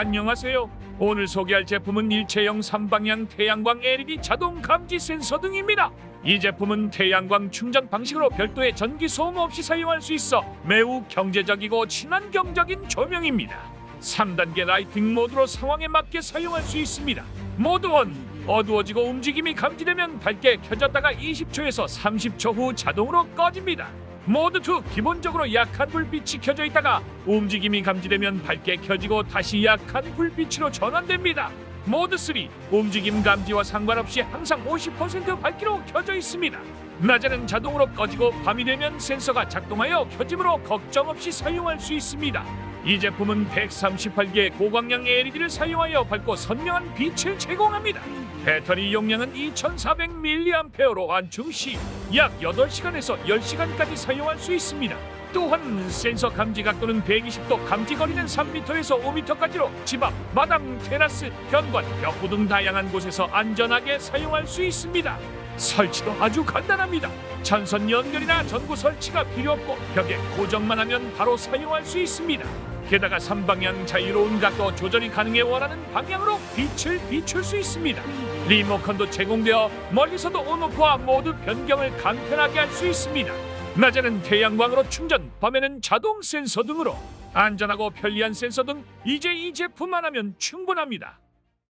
안녕하세요. 오늘 소개할 제품은 일체형 3방향 태양광 LED 자동 감지 센서 등입니다. 이 제품은 태양광 충전 방식으로 별도의 전기 소음 없이 사용할 수 있어 매우 경제적이고 친환경적인 조명입니다. 3단계 라이팅 모드로 상황에 맞게 사용할 수 있습니다. 모드 1 어두워지고 움직임이 감지되면 밝게 켜졌다가 20초에서 30초 후 자동으로 꺼집니다. 모드 2 기본적으로 약한 불빛이 켜져 있다가 움직임이 감지되면 밝게 켜지고 다시 약한 불빛으로 전환됩니다. 모드 3 움직임 감지와 상관없이 항상 50% 밝기로 켜져 있습니다. 낮에는 자동으로 꺼지고 밤이 되면 센서가 작동하여 켜짐으로 걱정 없이 사용할 수 있습니다. 이 제품은 138개의 고광량 LED를 사용하여 밝고 선명한 빛을 제공합니다. 배터리 용량은 2400mAh로 안충 시약 8시간에서 10시간까지 사용할 수 있습니다. 또한 센서 감지 각도는 120도 감지 거리는 3m에서 5m까지로 집 앞, 마당, 테라스, 현관, 벽구 등 다양한 곳에서 안전하게 사용할 수 있습니다. 설치도 아주 간단합니다. 전선 연결이나 전구 설치가 필요 없고 벽에 고정만 하면 바로 사용할 수 있습니다. 게다가 3방향 자유로운 각도 조절이 가능해 원하는 방향으로 빛을 비출 수 있습니다. 리모컨도 제공되어 멀리서도 온오프와 모두 변경을 간편하게 할 수 있습니다. 낮에는 태양광으로 충전, 밤에는 자동 센서 등으로 안전하고 편리한 센서 등 이제 이 제품만 하면 충분합니다.